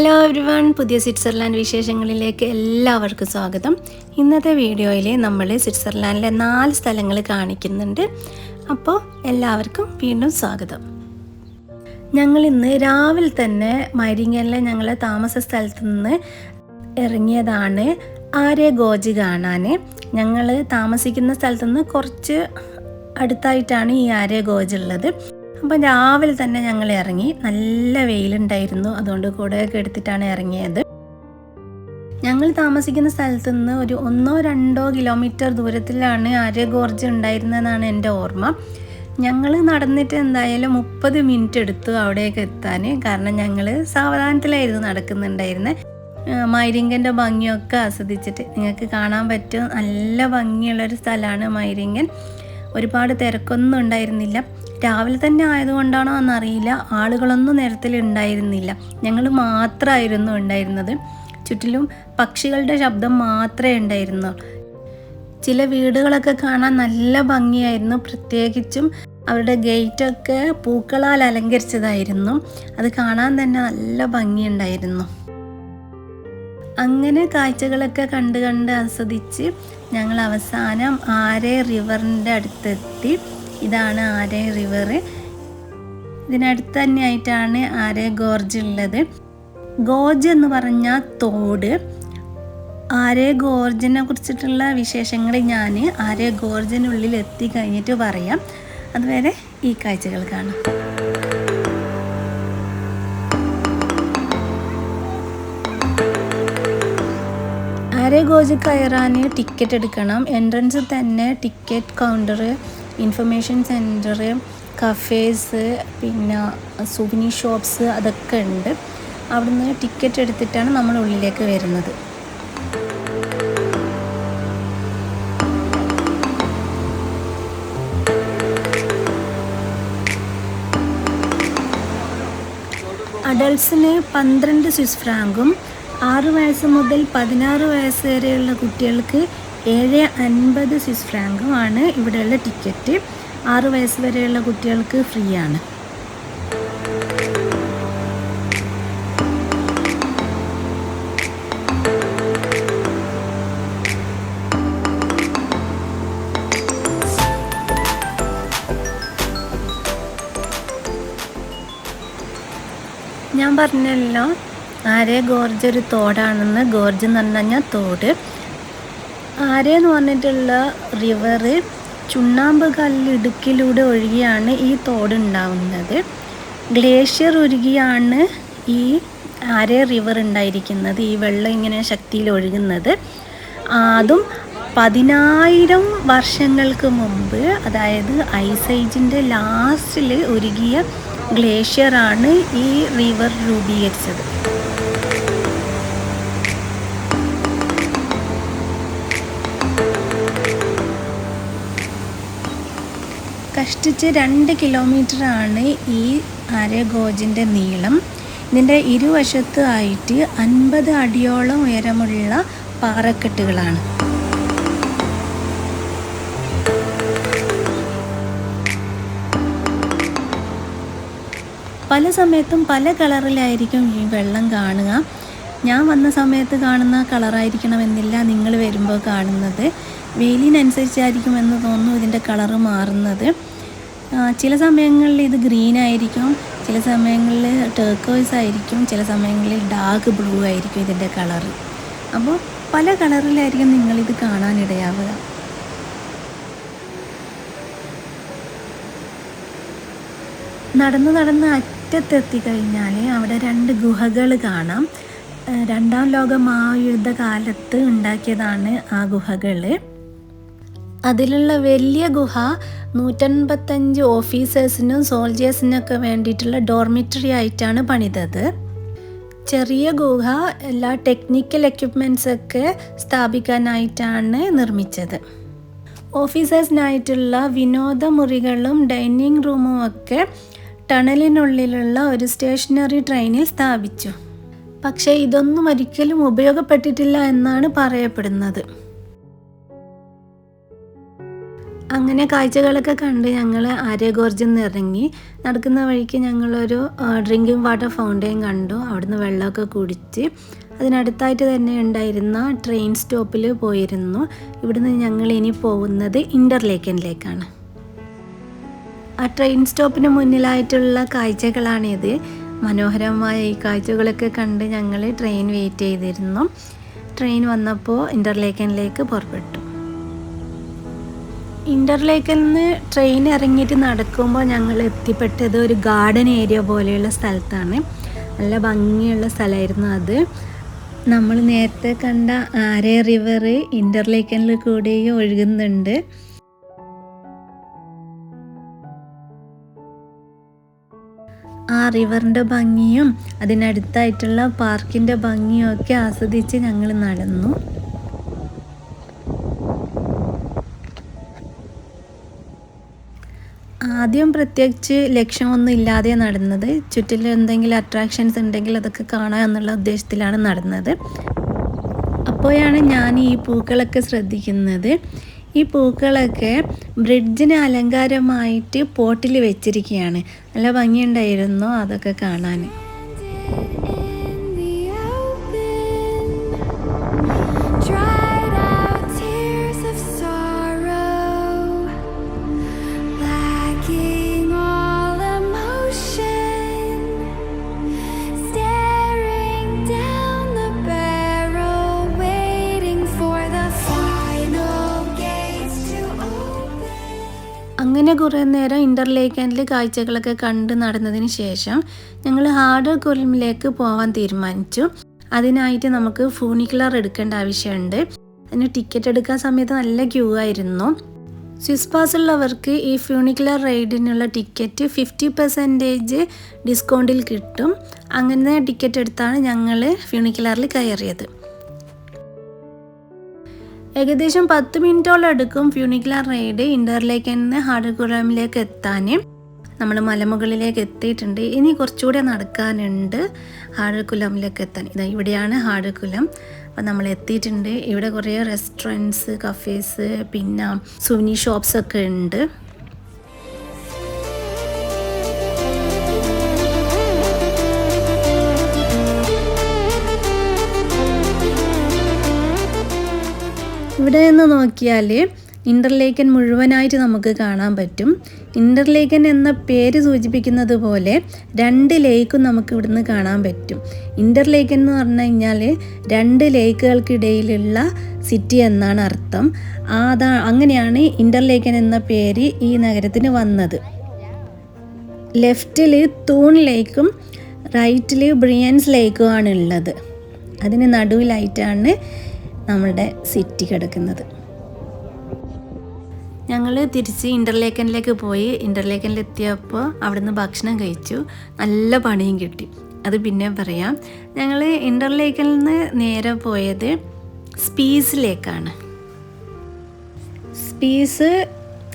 Hello everyone പുതിയ സ്വിറ്റ്സർലാൻഡ് വിശേഷങ്ങളിലേക്ക് എല്ലാവർക്കും സ്വാഗതം. ഇന്നത്തെ വീഡിയോയിൽ നമ്മൾ സ്വിറ്റ്സർലാൻഡിലെ നാല് സ്ഥലങ്ങൾ കാണിക്കുന്നുണ്ട്. അപ്പോൾ എല്ലാവർക്കും വീണ്ടും സ്വാഗതം. ഞങ്ങൾ ഇന്ന് രാവിലെ തന്നെ മരിങ്ങലിലെ ഞങ്ങളെ താമസ സ്ഥലത്ത് നിന്ന് ഇറങ്ങിയതാണ് ആരെ ഗോജി കാണാൻ ഞങ്ങൾ താമസിക്കുന്ന സ്ഥലത്തു നിന്ന് കുറച്ച് അടുത്തായിട്ടാണ് ഈ ആരെ ഗോജ് ഉള്ളത്. അപ്പം രാവിലെ തന്നെ ഞങ്ങൾ ഇറങ്ങി. നല്ല വെയിലുണ്ടായിരുന്നു. അതുകൊണ്ട് കൂടെയൊക്കെ എടുത്തിട്ടാണ് ഇറങ്ങിയത്. ഞങ്ങൾ താമസിക്കുന്ന സ്ഥലത്ത് നിന്ന് ഒരു ഒന്നോ രണ്ടോ കിലോമീറ്റർ ദൂരത്തിലാണ് ആര്യ ഗോർജ് ഉണ്ടായിരുന്നതെന്നാണ് എന്റെ ഓർമ്മ. ഞങ്ങൾ നടന്നിട്ട് എന്തായാലും മുപ്പത് മിനിറ്റ് എടുത്തു അവിടെയൊക്കെ എത്താൻ. കാരണം ഞങ്ങൾ സാവധാനത്തിലായിരുന്നു നടക്കുന്നുണ്ടായിരുന്നത് മൈരിങ്കന്റെ ഭംഗിയൊക്കെ ആസ്വദിച്ചിട്ട്. നിങ്ങൾക്ക് കാണാൻ പറ്റും. നല്ല ഭംഗിയുള്ളൊരു സ്ഥലമാണ് മൈരിങ്കൻ. ഒരുപാട് തിരക്കൊന്നും ഉണ്ടായിരുന്നില്ല. രാവിലെ തന്നെ ആയതുകൊണ്ടാണോ എന്നറിയില്ല. ആളുകളൊന്നും നേരത്തിൽ ഉണ്ടായിരുന്നില്ല. ഞങ്ങൾ മാത്രമായിരുന്നു ഉണ്ടായിരുന്നത്. ചുറ്റിലും പക്ഷികളുടെ ശബ്ദം മാത്രമേ ഉണ്ടായിരുന്നു. ചില വീടുകളൊക്കെ കാണാൻ നല്ല ഭംഗിയായിരുന്നു. പ്രത്യേകിച്ചും അവരുടെ ഗേറ്റൊക്കെ പൂക്കളാൽ അലങ്കരിച്ചതായിരുന്നു. അത് കാണാൻ തന്നെ നല്ല ഭംഗിയുണ്ടായിരുന്നു. അങ്ങനെ കാഴ്ചകളൊക്കെ കണ്ട് കണ്ട് ആസ്വദിച്ച് ഞങ്ങൾ അവസാനം ആരെ റിവറിന്റെ അടുത്തെത്തി. ഇതാണ് ആരെ റിവർ ഇതിനടുത്ത് തന്നെയായിട്ടാണ് ആരെ ഗോർജ് ഉള്ളത്. ഗോർജ് എന്ന് പറഞ്ഞാൽ തോട്. ആരെ ഗോർജിനെ കുറിച്ചിട്ടുള്ള വിശേഷങ്ങൾ ഞാൻ ആരെ ഗോർജിനുള്ളിൽ എത്തി കഴിഞ്ഞിട്ട് പറയാം. അതുവരെ ഈ കാഴ്ചകൾ കാണാം. ആരെ ഗോജ് കയറാൻ ടിക്കറ്റ് എടുക്കണം? എൻട്രൻസ് തന്നെ ticket counter information centre cafes പിന്നെ സുവിനി ഷോപ്സ് അതൊക്കെ ഉണ്ട്. അവിടുന്ന് ടിക്കറ്റ് എടുത്തിട്ടാണ് നമ്മൾ ഉള്ളിലേക്ക് വരുന്നത്. അഡൾട്ട്സിന് പന്ത്രണ്ട് സ്വിസ് ഫ്രാങ്കും ആറ് വയസ്സ് മുതൽ പതിനാറ് വയസ്സ് വരെയുള്ള കുട്ടികൾക്ക് ഏഴ് അൻപത് സ്വിസ് ഫ്രാങ്കുമാണ് ഇവിടെയുള്ള ടിക്കറ്റ് ആറ് വയസ്സ് വരെയുള്ള കുട്ടികൾക്ക് ഫ്രീ ആണ്. ഞാൻ പറഞ്ഞല്ലോ ആരെ ഗോർജ് ഒരു തോടാണെന്ന്. ഗോർജ് എന്ന് പറഞ്ഞു കഴിഞ്ഞാൽ തോട്. എന്ന് പറഞ്ഞിട്ടുള്ള റിവർ ചുണ്ണാമ്പ് കല്ലിടുക്കിലൂടെ ഒഴുകിയാണ് ഈ തോട് ഉണ്ടാവുന്നത് ഗ്ലേഷ്യർ ഒഴുകിയാണ് ഈ ആരെ റിവർ ഉണ്ടായിരിക്കുന്നത്. ഈ വെള്ളം ഇങ്ങനെ ശക്തിയിൽ ഒഴുകുന്നത്. അതും പതിനായിരം വർഷങ്ങൾക്ക് മുമ്പ് അതായത് ഐസൈജിന്റെ ലാസ്റ്റിൽ ഒരുകിയ ഗ്ലേഷ്യറാണ് ഈ റിവർ രൂപീകരിച്ചത്. കഷ്ടിച്ച് രണ്ട് കിലോമീറ്ററാണ് ഈ ആര്യഗോജിന്റെ നീളം. ഇതിന്റെ ഇരുവശത്ത് ആയിട്ട് അൻപത് അടിയോളം ഉയരമുള്ള പാറക്കെട്ടുകളാണ്. പല സമയത്തും പല കളറിലായിരിക്കും ഈ വെള്ളം കാണുക. ഞാൻ വന്ന സമയത്ത് കാണുന്ന കളറായിരിക്കണമെന്നില്ല നിങ്ങൾ വരുമ്പോൾ കാണുന്നത്. വെയിലിനനുസരിച്ചായിരിക്കും എന്ന് തോന്നുന്നു ഇതിന്റെ കളർ മാറുന്നത്. ചില സമയങ്ങളിൽ ഇത് ഗ്രീൻ ആയിരിക്കും ചില സമയങ്ങളിൽ ടേക്കേഴ്സ് ആയിരിക്കും ചില സമയങ്ങളിൽ ഡാർക്ക് ബ്ലൂ ആയിരിക്കും ഇതിന്റെ കളർ അപ്പോൾ പല കളറിലായിരിക്കും നിങ്ങളിത് കാണാനിടയാവുക. നടന്ന് നടന്ന് അറ്റത്തെത്തി കഴിഞ്ഞാൽ അവിടെ രണ്ട് ഗുഹകൾ കാണാം. രണ്ടാം ലോക മഹായുദ്ധ കാലത്ത് ഉണ്ടാക്കിയതാണ് ആ ഗുഹകൾ അതിലുള്ള വലിയ ഗുഹ നൂറ്റൻപത്തഞ്ച് ഓഫീസേഴ്സിനും സോൾജേഴ്സിനൊക്കെ വേണ്ടിയിട്ടുള്ള ഡോർമിറ്ററി ആയിട്ടാണ് പണിതത്. ചെറിയ ഗുഹ എല്ലാ ടെക്നിക്കൽ എക്യുപ്മെന്റ്സ് ഒക്കെ സ്ഥാപിക്കാനായിട്ടാണ് നിർമ്മിച്ചത്. ഓഫീസേഴ്സിനായിട്ടുള്ള വിനോദ മുറികളും ഡൈനിങ് റൂമും ഒക്കെ ടണലിനുള്ളിലുള്ള ഒരു സ്റ്റേഷനറി ട്രെയിനിൽ സ്ഥാപിച്ചു. പക്ഷേ ഇതൊന്നും ഒരിക്കലും ഉപയോഗപ്പെട്ടിട്ടില്ല എന്നാണ് പറയപ്പെടുന്നത്. അങ്ങനെ കാഴ്ചകളൊക്കെ കണ്ട് ഞങ്ങൾ ആര്യഗോർജിൽ നിന്ന് ഇറങ്ങി നടക്കുന്ന വഴിക്ക് ഞങ്ങളൊരു ഡ്രിങ്കിങ് വാട്ടർ ഫൗണ്ടെയിൻ കണ്ടു. അവിടുന്ന് വെള്ളമൊക്കെ കുടിച്ച്. അതിനടുത്തായിട്ട് തന്നെ ഉണ്ടായിരുന്ന ട്രെയിൻ സ്റ്റോപ്പിൽ പോയിരുന്നു. ഇവിടുന്ന് ഞങ്ങൾ ഇനി പോകുന്നത് ഇന്റർലേക്കനിലേക്കാണ് ആ ട്രെയിൻ സ്റ്റോപ്പിന് മുന്നിലായിട്ടുള്ള കാഴ്ചകളാണിത്. മനോഹരമായ ഈ കാഴ്ചകളൊക്കെ കണ്ട് ഞങ്ങൾ ട്രെയിൻ വെയിറ്റ് ചെയ്തിരുന്നു. ട്രെയിൻ വന്നപ്പോൾ ഇന്റർലേക്കനിലേക്ക് പുറപ്പെട്ടു. ഇന്റർലേക്കിൽ നിന്ന് ട്രെയിൻ ഇറങ്ങിയിട്ട് നടക്കുമ്പോൾ ഞങ്ങൾ എത്തിപ്പെട്ടത് ഒരു ഗാർഡൻ ഏരിയ പോലെയുള്ള സ്ഥലത്താണ്. നല്ല ഭംഗിയുള്ള സ്ഥലമായിരുന്നു അത്. നമ്മൾ നേരത്തെ കണ്ട ആരേ റിവർ ഇന്റർലേക്കനിൽ കൂടെയും ഒഴുകുന്നുണ്ട്. ആ റിവറിന്റെ ഭംഗിയും അതിനടുത്തായിട്ടുള്ള പാർക്കിന്റെ ഭംഗിയും ഒക്കെ ആസ്വദിച്ച് ഞങ്ങൾ നടന്നു. ആദ്യം പ്രത്യേകിച്ച് ലക്ഷ്യമൊന്നും ഇല്ലാതെ നടന്നത്. ചുറ്റിൽ എന്തെങ്കിലും അട്രാക്ഷൻസ് ഉണ്ടെങ്കിൽ അതൊക്കെ കാണാം എന്നുള്ള ഉദ്ദേശത്തിലാണ് നടന്നത്. അപ്പോഴാണ് ഞാൻ ഈ പൂക്കളൊക്കെ ശ്രദ്ധിക്കുന്നത്. ഈ പൂക്കളൊക്കെ ബ്രിഡ്ജിന് അലങ്കാരമായിട്ട് പോട്ടിൽ വെച്ചിരിക്കുകയാണ്. നല്ല ഭംഗിയുണ്ടായിരുന്നു അതൊക്കെ കാണാൻ. നേരം ഇന്റർലേക്കനിൽ കാഴ്ചകളൊക്കെ കണ്ട് നടന്നതിന് ശേഷം ഞങ്ങൾ ഹാർഡ് കുലിമിലേക്ക് പോകാൻ തീരുമാനിച്ചു. അതിനായിട്ട് നമുക്ക് ഫൂണിക്കുലർ എടുക്കേണ്ട ആവശ്യമുണ്ട്. അതിന് ടിക്കറ്റ് എടുക്കാൻ സമയത്ത് നല്ല ക്യൂ ആയിരുന്നു. സ്വിസ് പാസ് ഉള്ളവർക്ക് ഈ ഫ്യൂണിക്കുലർ റൈഡിനുള്ള ടിക്കറ്റ് ഫിഫ്റ്റി പെർസെന്റേജ് ഡിസ്കൗണ്ടിൽ കിട്ടും. അങ്ങനെ ടിക്കറ്റ് എടുത്താണ് ഞങ്ങൾ ഫ്യൂണിക്കുലറിൽ കയറിയത്. ഏകദേശം പത്ത് മിനിറ്റോളം എടുക്കും ഫ്യൂണിക്കുലർ റൈഡ് ഇന്റർലേക്ക് നിന്ന് ഹാർഡകുളമിലേക്ക് എത്താൻ നമ്മൾ മലമുകളിലേക്ക് എത്തിയിട്ടുണ്ട്. ഇനി കുറച്ചുകൂടെ നടക്കാനുണ്ട് ഹാർഡക്കുലമിലേക്ക് എത്താൻ. ഇതാ ഇവിടെയാണ് ഹാർഡക്കുലം അപ്പം നമ്മൾ എത്തിയിട്ടുണ്ട്. ഇവിടെ കുറേ റെസ്റ്റോറന്റ്സ് കഫേസ് പിന്നെ സുവിനി ഷോപ്സ് ഒക്കെ ഉണ്ട്. ഇവിടെ നിന്ന് നോക്കിയാൽ ഇന്റർലേക്കൻ മുഴുവനായിട്ട് നമുക്ക് കാണാൻ പറ്റും. ഇന്റർലേക്കൻ എന്ന പേര് സൂചിപ്പിക്കുന്നത് പോലെ രണ്ട് ലേക്കും നമുക്ക് ഇവിടുന്ന് കാണാൻ പറ്റും. ഇന്റർലേക്കൻ എന്ന് പറഞ്ഞു കഴിഞ്ഞാൽ രണ്ട് ലേക്കുകൾക്കിടയിലുള്ള സിറ്റി എന്നാണ് അർത്ഥം. അതാ അങ്ങനെയാണ് ഇന്റർലേക്കൻ എന്ന പേര് ഈ നഗരത്തിന് വന്നത്. ലെഫ്റ്റിൽ തൂൺ ലേക്കും റൈറ്റിൽ ബ്രിയൻസ് ലേക്കുമാണ് ഉള്ളത്. അതിന് നടുവിലായിട്ടാണ് നമ്മുടെ സിറ്റി കിടക്കുന്നത്. ഞങ്ങൾ തിരിച്ച് ഇന്റർലേക്കനിലേക്ക് പോയി. ഇന്റർലേക്കനിലെത്തിയപ്പോൾ അവിടുന്ന് ഭക്ഷണം കഴിച്ചു. നല്ല പണിയും കിട്ടി. അത് പിന്നെ പറയാം. ഞങ്ങൾ ഇന്റർലേക്കനിൽ നിന്ന് നേരെ പോയത് സ്പീസിലേക്കാണ് സ്പീസ്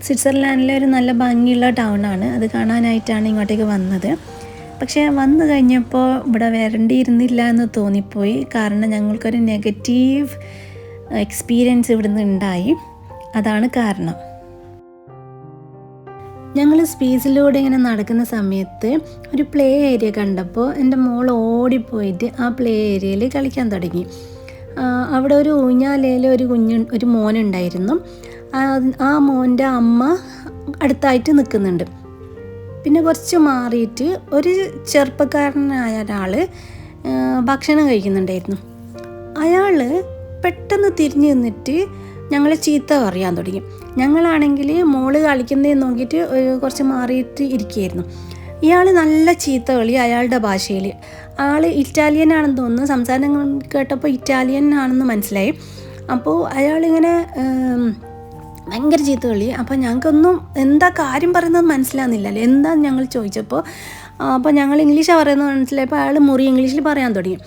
സ്വിറ്റ്സർലാൻഡിലെ ഒരു നല്ല ഭംഗിയുള്ള ടൗണാണ് അത് കാണാനായിട്ടാണ് ഇങ്ങോട്ടേക്ക് വന്നത്. പക്ഷേ വന്നു കഴിഞ്ഞപ്പോൾ ഇവിടെ വരണ്ടിയിരുന്നില്ല എന്ന് തോന്നിപ്പോയി. കാരണം ഞങ്ങൾക്കൊരു നെഗറ്റീവ് എക്സ്പീരിയൻസ് ഇവിടുന്ന് ഉണ്ടായി. അതാണ് കാരണം. ഞങ്ങൾ സ്പേസിലൂടെ ഇങ്ങനെ നടക്കുന്ന സമയത്ത് ഒരു പ്ലേ ഏരിയ കണ്ടപ്പോൾ എന്റെ മോൾ ഓടിപ്പോയിട്ട് ആ പ്ലേ ഏരിയയിൽ കളിക്കാൻ തുടങ്ങി. അവിടെ ഒരു ഊഞ്ഞാലയിൽ ഒരു കുഞ്ഞു ഒരു മോനുണ്ടായിരുന്നു. ആ ആ മോന്റെ അമ്മ അടുത്തായിട്ട് നിൽക്കുന്നുണ്ട്. പിന്നെ കുറച്ച് മാറിയിട്ട് ഒരു ചെറുപ്പക്കാരനായ ഒരാൾ ഭക്ഷണം കഴിക്കുന്നുണ്ടായിരുന്നു. അയാൾ പെട്ടെന്ന് തിരിഞ്ഞു നിന്നിട്ട് ഞങ്ങളെ ചീത്ത പറയാൻ തുടങ്ങി. ഞങ്ങളാണെങ്കിൽ മോൾ കളിക്കുന്നതെന്ന് നോക്കിയിട്ട് കുറച്ച് മാറിയിട്ട് ഇരിക്കുകയായിരുന്നു. ഇയാൾ നല്ല ചീത്ത കളി അയാളുടെ ഭാഷയിൽ ആൾ ഇറ്റാലിയൻ ആണെന്ന് തോന്നുന്നു. സംസാരം കേട്ടപ്പോൾ ഇറ്റാലിയൻ ആണെന്ന് മനസ്സിലായി. അപ്പോൾ അയാളിങ്ങനെ ഭയങ്കര ചീത്ത കളി അപ്പോൾ ഞങ്ങൾക്കൊന്നും എന്താ കാര്യം പറയുന്നത് മനസ്സിലാകുന്നില്ലല്ലോ എന്താ ഞങ്ങൾ ചോദിച്ചപ്പോൾ അപ്പോൾ ഞങ്ങൾ ഇംഗ്ലീഷാണ് പറയുന്നത് മനസ്സിലായപ്പോൾ അയാൾ മുറി ഇംഗ്ലീഷിൽ പറയാൻ തുടങ്ങി.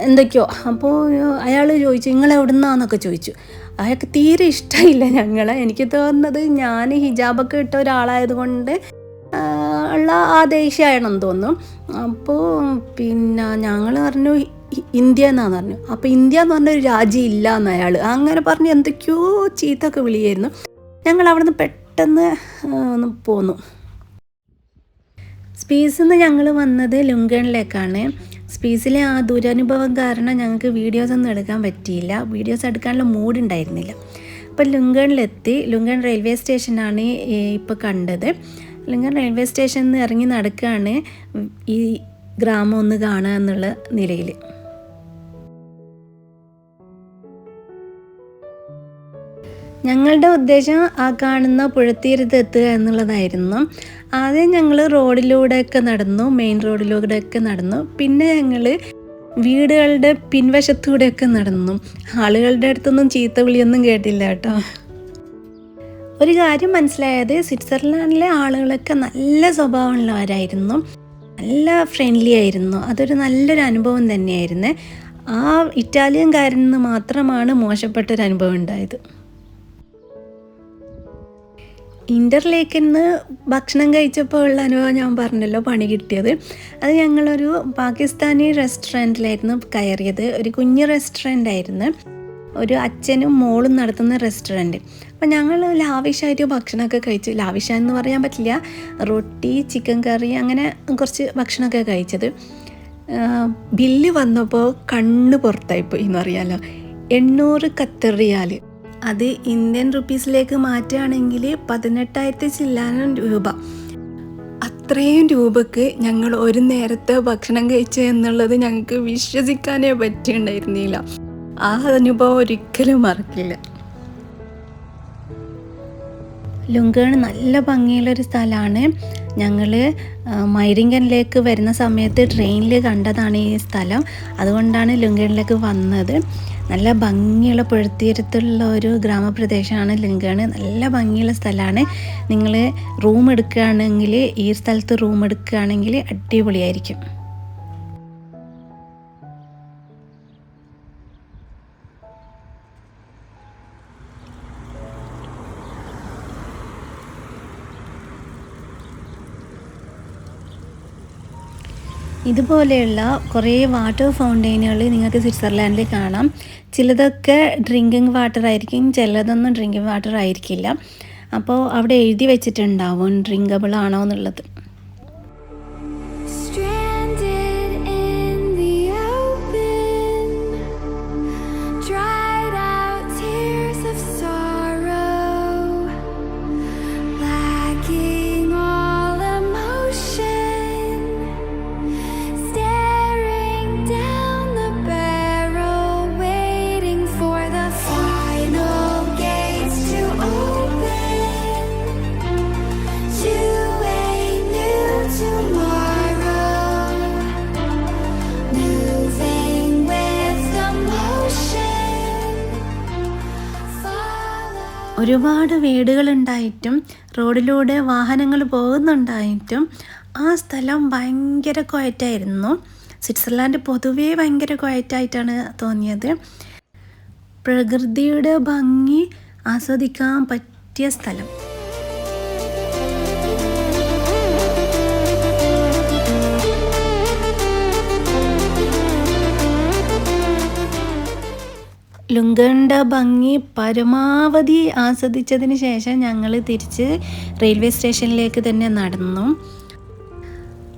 എന്തൊക്കെയോ. അപ്പോൾ അയാൾ ചോദിച്ചു നിങ്ങൾ എവിടുന്നാന്നൊക്കെ ചോദിച്ചു. അയാൾക്ക് തീരെ ഇഷ്ടമില്ല ഞങ്ങളെ. എനിക്ക് തോന്നുന്നത് ഞാൻ ഹിജാബൊക്കെ ഇട്ട ഒരാളായതുകൊണ്ട് ഉള്ള ആ ദേഷ്യമാണെന്ന് തോന്നുന്നു അപ്പോൾ പിന്നെ ഞങ്ങൾ പറഞ്ഞു ഇന്ത്യ എന്നാന്ന് പറഞ്ഞു. അപ്പോൾ ഇന്ത്യ എന്ന് പറഞ്ഞ ഒരു രാജ്യം ഇല്ല എന്ന് അയാൾ അങ്ങനെ പറഞ്ഞ് എന്തൊക്കെയോ ചീത്തൊക്കെ വിളിയായിരുന്നു. ഞങ്ങൾ അവിടുന്ന് പെട്ടെന്ന് ഒന്ന് പോന്നു. സ്പീസിൽ നിന്ന് ഞങ്ങൾ വന്നത് ലുങ്കണിലേക്കാണ്. സ്പീസിലെ ആ ദുരനുഭവം കാരണം ഞങ്ങൾക്ക് വീഡിയോസ് ഒന്നും എടുക്കാൻ പറ്റിയില്ല. വീഡിയോസ് എടുക്കാനുള്ള മൂഡ് ഉണ്ടായിരുന്നില്ല. അപ്പോൾ ലുങ്കണിലെത്തി. ലുങ്കൺ റെയിൽവേ സ്റ്റേഷനാണ് ഇപ്പോൾ കണ്ടത്. ലുങ്കൺ റെയിൽവേ സ്റ്റേഷനിൽ നിന്ന് ഇറങ്ങി നടക്കുകയാണ് ഈ ഗ്രാമം ഒന്ന് കാണുക എന്നുള്ള നിലയിൽ ഞങ്ങളുടെ ഉദ്ദേശം ആ കാണുന്ന പുഴത്തീരത്ത് എത്തുക എന്നുള്ളതായിരുന്നു. ആദ്യം ഞങ്ങൾ റോഡിലൂടെയൊക്കെ നടന്നു മെയിൻ റോഡിലൂടെയൊക്കെ നടന്നു. പിന്നെ ഞങ്ങൾ വീടുകളുടെ പിൻവശത്തൂടെയൊക്കെ നടന്നു. ആളുകളുടെ അടുത്തൊന്നും ചീത്ത വിളിയൊന്നും കേട്ടില്ല കേട്ടോ. ഒരു കാര്യം മനസ്സിലായത് സ്വിറ്റ്സർലാൻഡിലെ ആളുകളൊക്കെ നല്ല സ്വഭാവമുള്ളവരായിരുന്നു. നല്ല ഫ്രണ്ട്ലി ആയിരുന്നു. അതൊരു നല്ലൊരു അനുഭവം തന്നെയായിരുന്നു. ആ ഇറ്റാലിയൻകാരിൽ നിന്ന് മാത്രമാണ് മോശപ്പെട്ടൊരു അനുഭവം ഉണ്ടായത്. ഇന്റർലേക്കിൽ നിന്ന് ഭക്ഷണം കഴിച്ചപ്പോൾ ഉള്ള അനുഭവം ഞാൻ പറഞ്ഞല്ലോ പണി കിട്ടിയത്. അത് ഞങ്ങളൊരു പാകിസ്ഥാനി റെസ്റ്റോറന്റിലായിരുന്നു കയറിയത്. ഒരു കുഞ്ഞ് റെസ്റ്റോറന്റ് ആയിരുന്നു ഒരു അച്ഛനും മോളും നടത്തുന്ന റെസ്റ്റോറന്റ്. അപ്പം ഞങ്ങൾ ലാവിഷായിട്ട് ഭക്ഷണമൊക്കെ കഴിച്ചു ലാവിഷ എന്ന് പറയാൻ പറ്റില്ല റൊട്ടി ചിക്കൻ കറി അങ്ങനെ കുറച്ച് ഭക്ഷണമൊക്കെ കഴിച്ചത്. ബില്ല് വന്നപ്പോൾ കണ്ണ് പുറത്തായിപ്പോയി പറയാമല്ലോ എണ്ണൂറ് ഖത്തർ റിയാൽ അത് ഇന്ത്യൻ റുപ്പീസിലേക്ക് മാറ്റുകയാണെങ്കിൽ പതിനെട്ടായിരത്തി ചില്ലാനം രൂപ. അത്രയും രൂപക്ക് ഞങ്ങൾ ഒരു നേരത്തെ ഭക്ഷണം കഴിച്ചു എന്നുള്ളത് ഞങ്ങൾക്ക് വിശ്വസിക്കാനേ പറ്റിയിട്ടുണ്ടായിരുന്നില്ല. ആ അനുഭവം ഒരിക്കലും മറക്കില്ല. ലുങ്കേൺ നല്ല ഭംഗിയുള്ളൊരു സ്ഥലമാണ്. ഞങ്ങൾ മൈരിങ്കനിലേക്ക് വരുന്ന സമയത്ത് ട്രെയിനിൽ കണ്ടതാണ് ഈ സ്ഥലം. അതുകൊണ്ടാണ് ലുങ്കേണിലേക്ക് വന്നത്. നല്ല ഭംഗിയുള്ള പുഴത്തീരത്തുള്ള ഒരു ഗ്രാമപ്രദേശമാണ് ലിങ്കാണ്. നല്ല ഭംഗിയുള്ള സ്ഥലമാണ്. നിങ്ങൾ റൂം എടുക്കുകയാണെങ്കിൽ ഈ സ്ഥലത്ത് റൂം എടുക്കുകയാണെങ്കിൽ അടിപൊളിയായിരിക്കും. ഇതുപോലെയുള്ള കുറേ വാട്ടർ ഫൗണ്ടെയിനുകൾ നിങ്ങൾക്ക് സ്വിറ്റ്സർലാൻഡിൽ കാണാം. ചിലതൊക്കെ ഡ്രിങ്കിങ് വാട്ടർ ആയിരിക്കും ചിലതൊന്നും ഡ്രിങ്കിങ് വാട്ടർ ആയിരിക്കില്ല. അപ്പോൾ അവിടെ എഴുതി വെച്ചിട്ടുണ്ടാവും ഡ്രിങ്കബിൾ ആണോ എന്നുള്ളത്. ഒരുപാട് വീടുകളുണ്ടായിട്ടും റോഡിലൂടെ വാഹനങ്ങൾ പോകുന്നുണ്ടായിട്ടും ആ സ്ഥലം ഭയങ്കര ക്വയറ്റായിരുന്നു സ്വിറ്റ്സർലാൻഡ് പൊതുവേ ഭയങ്കര ക്വയറ്റായിട്ടാണ് തോന്നിയത്. പ്രകൃതിയുടെ ഭംഗി ആസ്വദിക്കാൻ പറ്റിയ സ്ഥലം. ലുങ്കണ്ട ഭംഗി പരമാവധി ആസ്വദിച്ചതിന് ശേഷം ഞങ്ങൾ തിരിച്ച് റെയിൽവേ സ്റ്റേഷനിലേക്ക് തന്നെ നടന്നു.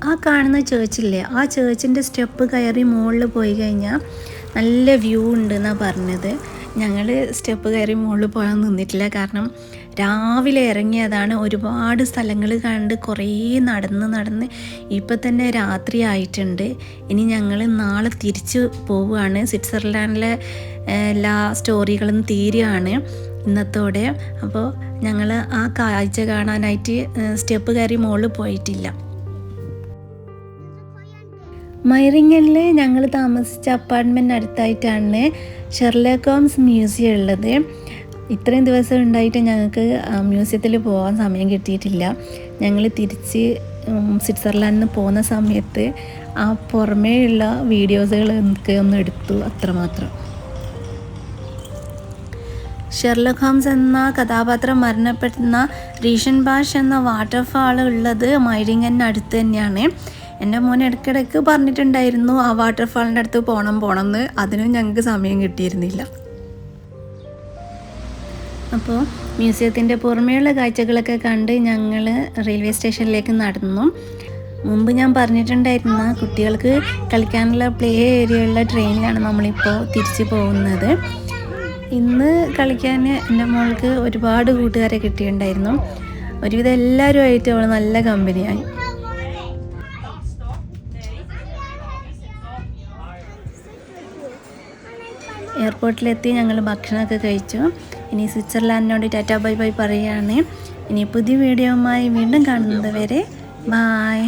ആ കാണുന്ന ചേർച്ചില്ലേ ആ ചേർച്ചിന്റെ സ്റ്റെപ്പ് കയറി മുകളിൽ പോയി കഴിഞ്ഞാൽ നല്ല വ്യൂ ഉണ്ടെന്നാണ് പറഞ്ഞത്. ഞങ്ങൾ സ്റ്റെപ്പ് കയറി മുകളിൽ പോകാൻ നിന്നിട്ടില്ല. കാരണം രാവിലെ ഇറങ്ങിയതാണ് ഒരുപാട് സ്ഥലങ്ങൾ കണ്ട് കുറേ നടന്ന് നടന്ന് ഇപ്പം തന്നെ രാത്രി ആയിട്ടുണ്ട്. ഇനി ഞങ്ങൾ നാളെ തിരിച്ച് പോവുകയാണ്. സ്വിറ്റ്സർലാൻഡിലെ എല്ലാ സ്റ്റോറികളും തീരുകയാണ് ഇന്നത്തോടെ. അപ്പോൾ ഞങ്ങൾ ആ കാഴ്ച കാണാനായിട്ട് സ്റ്റെപ്പ് കയറി മുകളിൽ പോയിട്ടില്ല. മൈറിങ്ങലിൽ ഞങ്ങൾ താമസിച്ച അപ്പാർട്ട്മെന്റ് അടുത്തായിട്ടാണ് ഷെർലക് ഹോംസ് മ്യൂസിയം ഉള്ളത്. ഇത്രയും ദിവസം ഉണ്ടായിട്ട് ഞങ്ങൾക്ക് മ്യൂസിയത്തിൽ പോകാൻ സമയം കിട്ടിയിട്ടില്ല. ഞങ്ങൾ തിരിച്ച് സ്വിറ്റ്സർലാൻഡിൽ പോകുന്ന സമയത്ത് ആ പുറമേയുള്ള വീഡിയോസുകൾ ഒക്കെ ഒന്ന് എടുത്തു അത്രമാത്രം. ഷെർലക് ഹോംസ് എന്ന കഥാപാത്രം മരണപ്പെടുന്ന റീഷൻ ബാഷ് എന്ന വാട്ടർഫാൾ ഉള്ളത് മൈരിങ്ങന് അടുത്ത് തന്നെയാണ്. എന്റെ മോൻ ഇടയ്ക്കിടയ്ക്ക് പറഞ്ഞിട്ടുണ്ടായിരുന്നു ആ വാട്ടർഫാളിന്റെ അടുത്ത് പോകണം പോകണം എന്ന്. അതിനും ഞങ്ങൾക്ക് സമയം കിട്ടിയിരുന്നില്ല. അപ്പോൾ മ്യൂസിയത്തിന്റെ പുറമെയുള്ള കാഴ്ചകളൊക്കെ കണ്ട് ഞങ്ങൾ റെയിൽവേ സ്റ്റേഷനിലേക്ക് നടന്നു. മുമ്പ് ഞാൻ പറഞ്ഞിട്ടുണ്ടായിരുന്ന കുട്ടികൾക്ക് കളിക്കാനുള്ള പ്ലേ ഏരിയയുള്ള ട്രെയിനിലാണ് നമ്മളിപ്പോൾ തിരിച്ചു പോകുന്നത്. ഇന്ന് കളിക്കാൻ എന്റെ മോൾക്ക് ഒരുപാട് കൂട്ടുകാരെ കിട്ടിയിട്ടുണ്ടായിരുന്നു. ഒരുവിധം എല്ലാവരുമായിട്ട് അവൾ നല്ല കമ്പനിയായി. എയർപോർട്ടിലെത്തി ഞങ്ങൾ ഭക്ഷണമൊക്കെ കഴിച്ചു. ഇനി സ്വിറ്റ്സർലാൻഡിനോട് ടാറ്റ ബൈ ബൈ പറയുകയാണ്. ഇനി പുതിയ വീഡിയോയുമായി വീണ്ടും കാണുന്നത് വരെ ബായ്